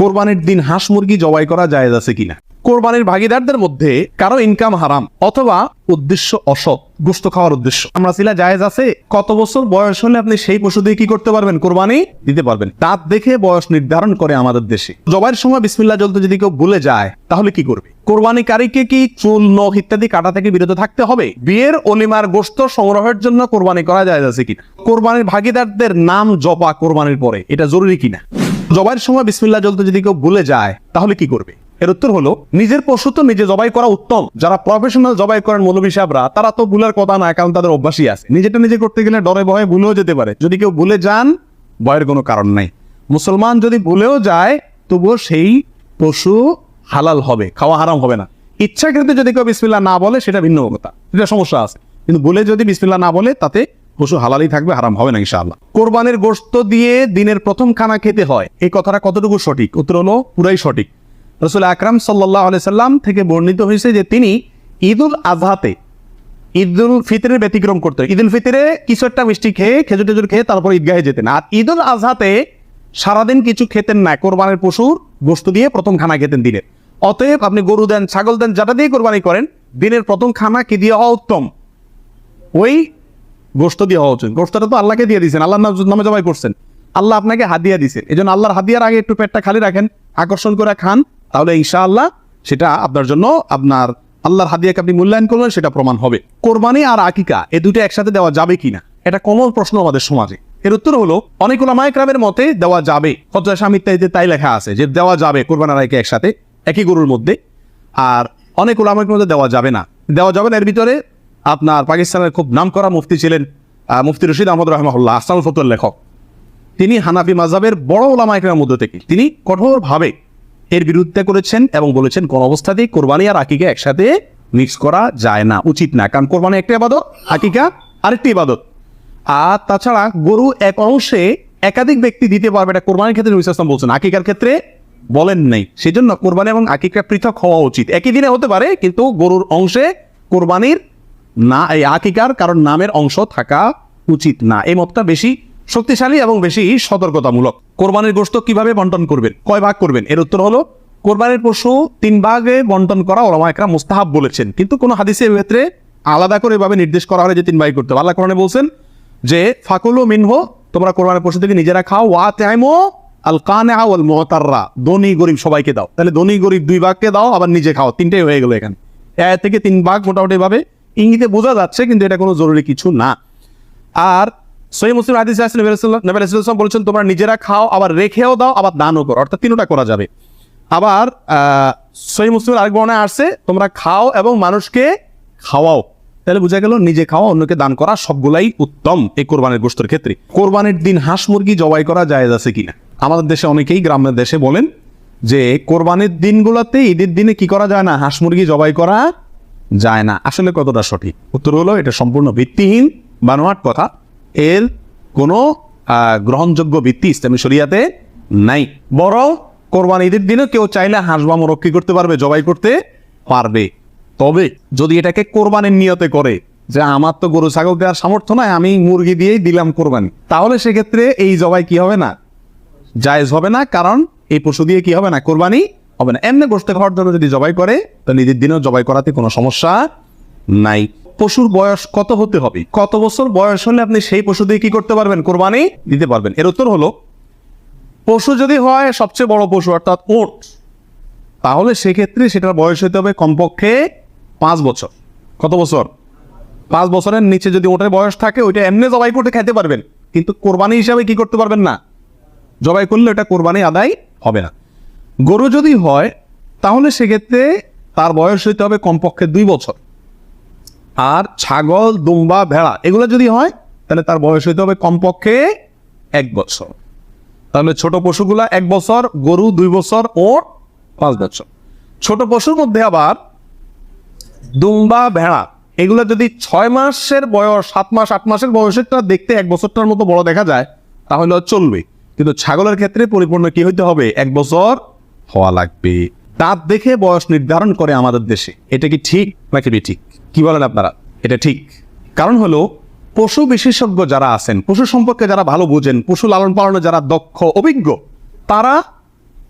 কোরবানির দিন হাঁস মুরগি জবাই করা জায়েজ আছে কিনা? কোরবানির ভাগিদারদের মধ্যে কারও ইনকাম হারাম অথবা উদ্দেশ্য অসৎ, গোস্ত খাওয়ার উদ্দেশ্য। আমরা ছিলা জায়েজ আছে? কত বছর বয়স হলে আপনি সেই পশু দিয়ে কি করতে পারবেন? কোরবানি দিতে পারবেন। দাঁত দেখে বয়স নির্ধারণ করে আমাদের দেশে। জবাইয়ের সময় বিসমিল্লাহ জ্বলতে যদি কেউ ভুলে যায়, তাহলে কি করবে? কোরবানিকারীকে কি চুল, নখ ইত্যাদি কাটা থেকে বিরত থাকতে হবে? বিয়ের অলিমার গোস্ত সংগ্রহের জন্য কোরবানি করা যায় আছে কিনা? কোরবানির ভাগিদারদের নাম জপা কোরবানির পরে, এটা জরুরি কিনা? জবাইয়ের সময় বিসমিল্লা জ্বলতে যদি কেউ ভুলে যায়, তাহলে কি করবে? এর উত্তর হলো, নিজের পশু তো নিজে জবাই করা উত্তম। যারা প্রফেশনাল জবাই করেন মৌলবী সাহেবরা, তারা তো ভুলের কথা না, কারণ তাদের অভ্যাসই আছে। নিজেটা নিজে করতে গেলে ডরে ভয়ে ভুলেও যেতে পারে। যদি কেউ ভুলে যান, ভয়ের কোনো কারণ নাই। মুসলমান যদি ভুলেও যায়, তবুও সেই পশু হালাল হবে, খাওয়া হারাম হবে না। ইচ্ছাকৃত যদি কেউ বিসমিল্লাহ না বলে, সেটা ভিন্ন কথা। এটা সমস্যা আছে। কিন্তু ভুলে যদি বিসমিল্লাহ না বলে, তাতে পশু হালালই থাকবে, হারাম হবে না ইনশাআল্লাহ। কোরবানের গোশত দিয়ে দিনের প্রথম খানা খেতে হয়। এই কথাটা কতটুকু সঠিক? উত্তর হলো পুরাই সঠিক। রসুল আকরাম সাল্লাহ সাল্লাম থেকে বর্ণিত হয়েছে যে তিনি ঈদুল আজহাতে ঈদুল ফিতরের ব্যতিক্রম করতেন। ঈদুল ফিতরে কিছু একটা মিষ্টি খেয়ে, খেজুর টেজুর খেয়ে তারপর ঈদগাহে যেতেন। আর ঈদুল আজহাতে সারাদিন কিছু খেতেন না, কোরবানের পশুর গোস্ত দিয়ে প্রথম খানা খেতেন দিনের অতএব আপনি গরু দেন, ছাগল দেন, যেটা দিয়ে কোরবানি করেন, দিনের প্রথম খানা কি দিয়ে হওয়া উত্তম? ওই গোস্ত দিয়ে হওয়া উচিত। গোস্তটা তো আল্লাহকে দিয়ে দিয়েছেন আল্লাহ নাম- জবাই করছেন। আল্লাহ আপনাকে হাদিয়া দিছে এই জন্য আল্লাহর হাদিয়ার আগে একটু পেটটা খালি রাখেন, আকর্ষণ করে খান, তাহলে ইনশাআল্লাহ সেটা আপনার জন্য আপনার আল্লাহর হাদিয়াকে আপনি মূল্যায়ন করবেন সেটা প্রমাণ হবে। কোরবানি আর আকিকা, এ দুটো একসাথে দেওয়া যাবে কিনা? এটা কমন প্রশ্ন আমাদের সমাজে। এর উত্তর হলো, অনেক ওলামায়করামের মতে দেওয়া যাবে। হজা স্বামী ইত্যাদিতে তাই লেখা আছে যে দেওয়া যাবে কোরবান আর আকিকা একসাথে, একই গরুর মধ্যে। আর অনেক ওলামায়কের মধ্যে দেওয়া যাবে না। দেওয়া যাবে না, এর ভিতরে আপনার পাকিস্তানের খুব নামকরা মুফতি ছিলেন মুফতি রশিদ আহমদ রহমাহুল্লাহ আসাম ফতুল লেখক। তিনি হানাফি মাজাবের বড় ওলামায়কের মধ্যে থেকে, তিনি কঠোরভাবে এর বিরুদ্ধে করেছেন এবং বলেছেন, কোন অবস্থাতেই কোরবানি আর আকিকা একসাথে মিক্স করা যায় না, উচিত না। কারণ কোরবানি একটা ইবাদত আকিকা আরেকটি ইবাদত আর তাছাড়া গরু এক অংশে একাধিক ব্যক্তি দিতে পারবে, এটা কোরবানির ক্ষেত্রে নবী ইসলাম বলছেন, আকিকার ক্ষেত্রে বলেন নেই। সেজন্য কোরবানি এবং আকিকা পৃথক হওয়া উচিত। একই দিনে হতে পারে, কিন্তু গরুর অংশে কোরবানির না, এই আকিকার কারণ নামের অংশ থাকা উচিত না। এই মতটা বেশি শক্তিশালী এবং বেশি সতর্কতামূলক। কোরবানির গোশত কীভাবে বন্টন করবেন? কয় ভাগ করবেন? এর উত্তর হলো, কোরবানির পশু তিন ভাগে বন্টন করা ওলামা একরা মুস্তাহাব বলেছেন। কিন্তু কোনো হাদিসের ক্ষেত্রে আলাদা করে এভাবে নির্দেশ করা হয় যে তিন ভাগ করতে হবে। আল্লাহ কোরআনে বলছেন যে, ফাকুলু মিনহো, তোমরা কোরবানির পশু থেকে নিজেরা খাও। ওয়া তাইমো আল কানে আওয়াল মোহতাররা ধনী, গরিব সবাইকে দাও। তাহলে ধনী, গরিব দুই ভাগকে দাও, আবার নিজে খাও। তিনটাই হয়ে গেল এখানে। থেকে তিন ভাগ মোটামুটি ভাবে ইঙ্গিতে বোঝা যাচ্ছে কিন্তু এটা কোনো জরুরি কিছু না। আর সহি মুসলিম হাদিস আছে, নবী বলেছেন, তোমরা নিজেরা খাও, আবার রেখেও দাও, আবার দানও করো। অর্থাৎ তিনটা করা যাবে। আবার সহি মুসলিমের আরেক বর্ণায় আসছে, তোমরা খাও এবং মানুষকে খাওয়াও। তাহলে বোঝা গেল, নিজে খাওয়া, অন্যকে দান করা সবগুলাই উত্তম এই কোরবানির গোষ্ঠের ক্ষেত্রে। কোরবানির দিন হাঁস মুরগি জবাই করা জায়েজ আছে কিনা? আমাদের দেশে অনেকেই গ্রামের দেশে বলেন যে, কোরবানির দিনগুলোতে ঈদের দিনে কি করা যায় না? হাঁস মুরগি জবাই করা যায় না। আসলে কতটা সঠিক? উত্তর হলো, এটা সম্পূর্ণ ভিত্তিহীন বানোয়াট কথা। এর কোনো গ্রহণযোগ্য ভিত্তি ইসলামী শরিয়াতে নাই। বরং কোরবান ঈদের দিনে কেউ চাইলে হাঁস বা মোরগ কি করতে পারবে, জবাই করতে পারবে। তবে যদি এটাকে কোরবানির নিয়তে করে, যে আমার তো গরু, ছাগল দেওয়ার সামর্থ্য নাই, আমি মুরগি দিয়েই দিলাম কোরবানি, তাহলে সেক্ষেত্রে এই জবাই কি হবে না? জায়েজ হবে না, কারণ এই পশু দিয়ে কি হবে না? কোরবানি হবে না। এমনি গোষ্ঠে খাওয়ার জন্য যদি জবাই করে, তো নিজের দিনেও জবাই করাতে কোনো সমস্যা নাই। পশুর বয়স কত হতে হবে? কত বছর বয়স হলে আপনি সেই পশু দিয়ে কি করতে পারবেন? কোরবানি দিতে পারবেন। এর উত্তর হলো, পশু যদি হয় সবচেয়ে বড় পশু, অর্থাৎ ওট, তাহলে সেক্ষেত্রে সেটার বয়স হতে হবে কমপক্ষে পাঁচ বছর। কত বছর? পাঁচ বছরের নিচে যদি ওটার বয়স থাকে, ওইটা এমনি জবাই করতে খেতে পারবেন। কিন্তু কোরবানি হিসাবে কি করতে পারবেন না? জবাই করলে এটা কোরবানি আদায় হবে না। গরু যদি হয়, তাহলে সেক্ষেত্রে তার বয়স হইতে হবে কমপক্ষে দুই বছর। আর ছাগল, দুম্বা, ভেড়া, এগুলো যদি হয়, তাহলে তার বয়স হইতে হবে কমপক্ষে এক বছর। তাহলে ছোট পশুগুলা এক বছর, গরু দুই বছর ও পাঁচ বছর। ছোট পশুর মধ্যে আবার দুম্বা, ভেড়া, এগুলো যদি ছয় মাসের বয়স, সাত মাস, আট মাসের বয়সেরটা দেখতে এক বছরটার মতো বড় দেখা যায়, তাহলে চলবে। কিন্তু ছাগলের ক্ষেত্রে পরিপূর্ণ কি হইতে হবে? এক বছর হওয়া লাগবে। দাঁত দেখে বয়স নির্ধারণ করে আমাদের দেশে। এটা কি ঠিক নাকি ঠিক কি বলেন আপনারা? এটা ঠিক। কারণ হলো, পশু বিশেষজ্ঞ যারা আছেন, পশু সম্পর্কে যারা ভালো বোঝেন, পশু লালন পালনে যারা দক্ষ, অভিজ্ঞ, তারা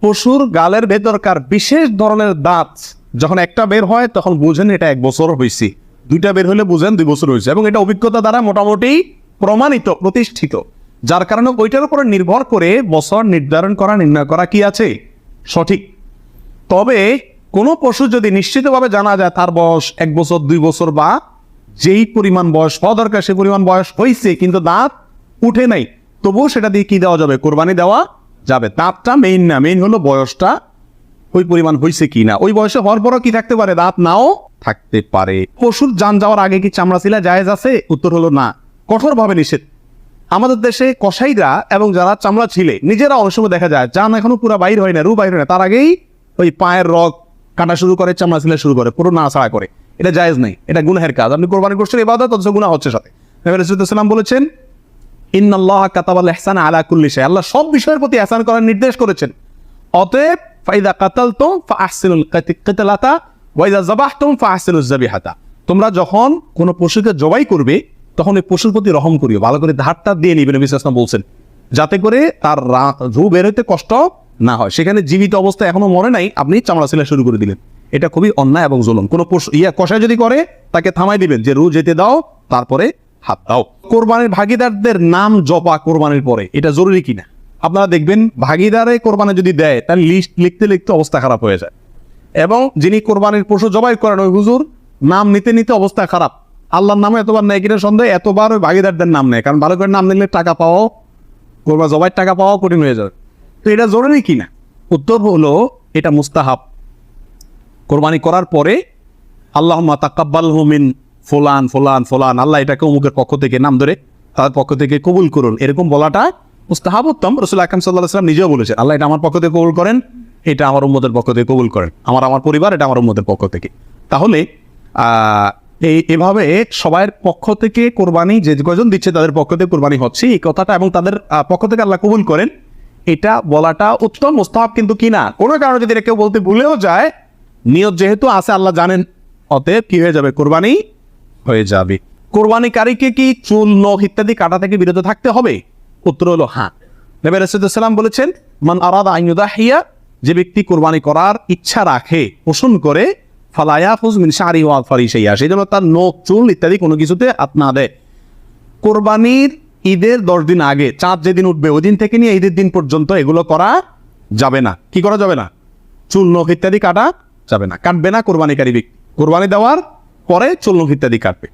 পশুর গালের ভেতরকার বিশেষ ধরনের দাঁত যখন একটা বের হয়, তখন বুঝেন এটা এক বছর হয়েছে দুইটা বের হলে বুঝেন দুই বছর হয়েছে এবং এটা অভিজ্ঞতা দ্বারা মোটামুটি প্রমাণিত, প্রতিষ্ঠিত। যার কারণে ওইটার উপরে নির্ভর করে বছর নির্ধারণ করা, নির্ণয় করা কি আছে? সঠিক। তবে কোনো পশু যদি নিশ্চিতভাবে জানা যায় তার বয়স এক বছর, দুই বছর বা যেই পরিমাণ বয়স, হওয়া দরকার সেই পরিমাণ বয়স হয়েছে কিন্তু দাঁত উঠে নাই, তবুও সেটা দিয়ে কি দেওয়া যাবে? কোরবানি দেওয়া যাবে। দাঁতটা মেইন না মেইন হলো বয়সটা, ওই পরিমাণ হয়েছে কি না। ওই বয়সে হওয়ার পরও কি থাকতে পারে? দাঁত নাও থাকতে পারে। পশুর যান যাওয়ার আগে কি চামড়া ছিলা জায়েজ আছে? উত্তর হলো না। কঠোরভাবে নিষেধ। আমাদের দেশে কসাইরা এবং যারা চামড়া ছিলে, নিজেরা অনেক সময় দেখা যায়, যান এখনও পুরো বাইর হয় না, রু বাইর হয় না। তার আগেই ওই পায়ের রগ কাটা শুরু করে, চামড়া ছিলে শুরু করে পুরো না ছাড়া করে। এটা জায়েজ নেই, এটা গুনাহের কাজ। আপনি কোরবানি করছেন এবাদত অথচ গুনাহ হচ্ছে সাথে। ওয়াসাল্লাম বলেছেন, ইন্নাল্লাহ কাতাবাল ইহসান আলা কুল্লি শাই আল্লাহ সব বিষয়ের প্রতি ihsan করার নির্দেশ করেছেন। অতএব, ফাইদা কাতাল কাতালতুম ফাহসিনুল কিতালাতা, ওয়া ইযা যাবাহতুম ফাহসিনুজ যাবিহাতা। তোমরা যখন কোনো পশুকে জবাই করবে তখন ওই পশুর প্রতি রহম করিও, ভালো করে ধারটা দিয়ে নিবে নবী সাল্লাল্লাহু বলছেন। যাতে করে তার রু বের হইতে কষ্ট না হয়। সেখানে জীবিত অবস্থা এখনও মরে নাই, আপনি চামড়া ছিলা শুরু করে দিলেন। এটা খুবই অন্যায় এবং জুলুম। কোনো পশু, ইয়া কষায় যদি করে, তাকে থামাই দিবেন। যে রু যেতে দাও, তারপরে হাত দাও। কোরবানির ভাগিদারদের নাম জপা কোরবানির পরে, এটা জরুরি কিনা? আপনারা দেখবেন, ভাগিদারে কোরবানি যদি দেয়, তার লিস্ট লিখতে লিখতে অবস্থা খারাপ হয়ে যায়। এবং যিনি কোরবানির পশু জবাই করেন, ওই হুজুর, নাম নিতে নিতে অবস্থা খারাপ। আল্লাহর নামে এতবার নেয় কিনা সন্দেহ, এতবার ওই ভাগিদারদের নাম নেয়। কারণ ভালো করে নাম নিলে টাকা পাওয়াও কোরবা জবাই টাকা পাওয়াও কঠিন হয়ে যাবে তো এটা জরুরি কিনা? উত্তর হলো, এটা মুস্তাহাব। কোরবানি করার পরে আল্লাহ তাকাব্বাল হুমিন ফোলান ফোলান ফোলান। আল্লাহ এটাকে অমুকের পক্ষ থেকে নাম ধরে তার পক্ষ থেকে কবুল করুন। এরকম বলাটা মুস্তাহাব উত্তম। রসুল আকরম সাল্লাহ সাল্লাম নিজেও বলেছে আল্লাহ এটা আমার পক্ষ থেকে কবুল করেন, এটা আমার উম্মতের পক্ষ থেকে কবুল করেন। আমার আমার পরিবার এটা আমার উম্মতের পক্ষ থেকে। তাহলে এই, এভাবে সবার পক্ষ থেকে কোরবানি যে কজন দিচ্ছে তাদের পক্ষ থেকে কোরবানি হচ্ছে, এই কথাটা এবং তাদের পক্ষ থেকে আল্লাহ কবুল করেন, এটা বলাটা উত্তম, মোস্তাহাব কিন্তু কিনা কোনো কারণে যদি কেউ বলতে ভুলেও যায়, নিয়ত যেহেতু আছে, আল্লাহ জানেন, অতএব কি হয়ে যাবে? কোরবানি হয়ে যাবে। কোরবানিকারীকে কি চুল, নখ ইত্যাদি কাটা থেকে বিরত থাকতে হবে? উত্তর হলো হ্যাঁ। নবী রাসূলুল্লাহ বলেছেন, মান আরাদা আন ইউদাহিয়া যে ব্যক্তি কোরবানি করার ইচ্ছা রাখে, পোষণ করে ফালায়া মিন ওয়া ফারিশাইয়া সেই জন্য তার চুল ইত্যাদি কোনো কিছুতে ঈদের দশ দিন আগে, চাঁদ যেদিন উঠবে থেকে নিয়ে ঈদের দিন পর্যন্ত এগুলো করা যাবে না। কি করা যাবে না? চুল ইত্যাদি কাটা যাবে না। কাটবে না কোরবানিকারী ব্যক্তি। কোরবানি দেওয়ার পরে চুল, নখ ইত্যাদি কাটবে।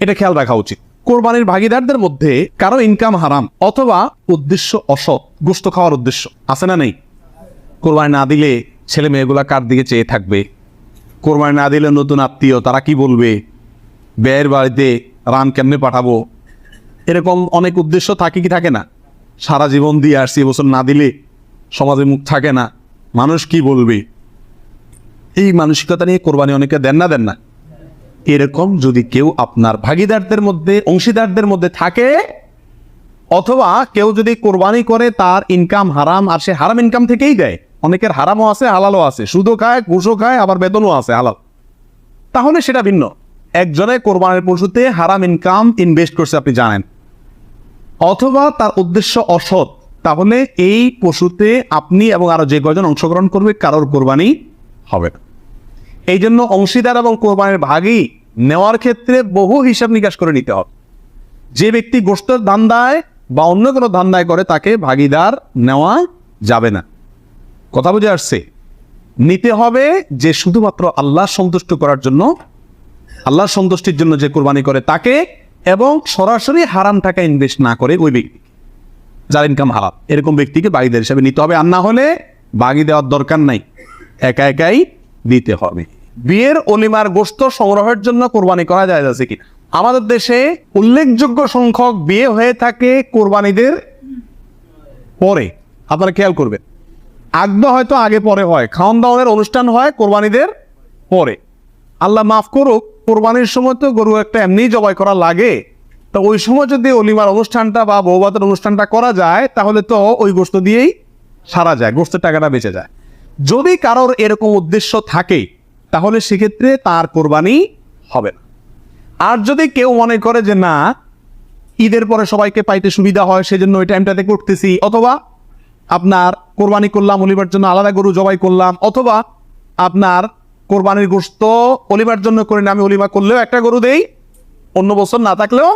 এটা খেয়াল রাখা উচিত। কোরবানির ভাগিদারদের মধ্যে কারও ইনকাম হারাম অথবা উদ্দেশ্য অসৎ, গোস্ত খাওয়ার উদ্দেশ্য আছে না নেই? কোরবানি না দিলে ছেলে মেয়েগুলা কার দিকে চেয়ে থাকবে? কোরবানি না দিলে নতুন আত্মীয়, তারা কি বলবে? ব্যয়ের বাড়িতে রান কেমনে পাঠাবো? এরকম অনেক উদ্দেশ্য থাকে কি থাকে না? সারা জীবন দিয়ে আসছি, এবছর না দিলে সমাজে মুখ থাকে না। মানুষ কি বলবে? এই মানসিকতা নিয়ে কোরবানি অনেকে দেন না দেন না। এরকম যদি কেউ আপনার ভাগিদারদের মধ্যে, অংশীদারদের মধ্যে থাকে, অথবা কেউ যদি কোরবানি করে, তার ইনকাম হারাম আর সে হারাম ইনকাম থেকেই দেয় অনেকের হারামও আছে, হালালও আছে। সুদও খায়, ঘুষও খায়, আবার বেতনও আছে, হালাল। তাহলে সেটা ভিন্ন। একজনে কোরবানির পশুতে হারাম ইনকাম ইনভেস্ট করছে, আপনি জানেন। অথবা তার উদ্দেশ্য অসৎ, তাহলে এই পশুতে আপনি এবং আরও যে কয়জন অংশগ্রহণ করবে, কারোর কোরবানি হবে না। এই জন্য অংশীদার এবং কোরবানির ভাগই নেওয়ার ক্ষেত্রে বহু হিসাব নিকাশ করে নিতে হবে। যে ব্যক্তি গোষ্ঠের ধান্দায় বা অন্য কোনো ধান্দায় করে, তাকে ভাগিদার নেওয়া যাবে না। কথা বুঝে আসছে? নিতে হবে যে শুধুমাত্র আল্লাহ সন্তুষ্ট করার জন্য, আল্লাহ সন্তুষ্টির জন্য যে কোরবানি করে তাকে, এবং সরাসরি হারাম টাকা ইনভেস্ট না করে ওই ব্যক্তি। যার ইনকাম হারাম এরকম ব্যক্তিকে বাগিদার হিসাবে নিতে হবে। আর না হলে বাগি দেওয়ার দরকার নাই। একা একাই দিতে হবে। বিয়ের অলিমার গোস্ত সংগ্রহের জন্য কোরবানি করা যায় যাচ্ছে কিনা আমাদের দেশে উল্লেখযোগ্য সংখ্যক বিয়ে হয়ে থাকে কোরবানিদের পরে। আপনারা খেয়াল করবেন। আগ্ন হয়তো আগে পরে হয়। খাওয়ান দাওয়ানের অনুষ্ঠান হয় কোরবানিদের পরে। আল্লাহ মাফ করুক, কোরবানির সময় তো গরু একটা এমনি জবাই করা লাগে। তো ওই সময় যদি অলিমার অনুষ্ঠানটা বা বৌবাতের অনুষ্ঠানটা করা যায়, তাহলে তো ওই গোস্ত দিয়েই সারা যায়, গোস্তের টাকাটা বেঁচে যায়। যদি কারোর এরকম উদ্দেশ্য থাকে, তাহলে সেক্ষেত্রে তার কোরবানি হবে না। আর যদি কেউ মনে করে যে না, ঈদের পরে সবাইকে পাইতে সুবিধা হয়, সেজন্য ওই টাইমটাতে করতেছি, অথবা আপনার কোরবানি করলাম অলিমার জন্য আলাদা গরু জবাই করলাম, অথবা আপনার কোরবানির গোস্ত অলিমার জন্য করে আমি অলিমা করলেও একটা গরু দেই, অন্য বছর না থাকলেও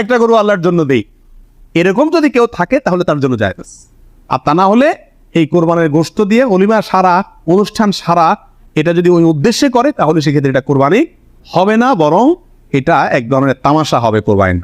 একটা গরু আল্লাহর জন্য দেই। এরকম যদি কেউ থাকে তাহলে তার জন্য যায় আর তা না হলে এই কোরবানির গোস্ত দিয়ে অলিমা সারা, অনুষ্ঠান সারা, এটা যদি ওই উদ্দেশ্যে করে, তাহলে সেক্ষেত্রে এটা কোরবানি হবে না, বরং এটা এক ধরনের তামাশা হবে কোরবানির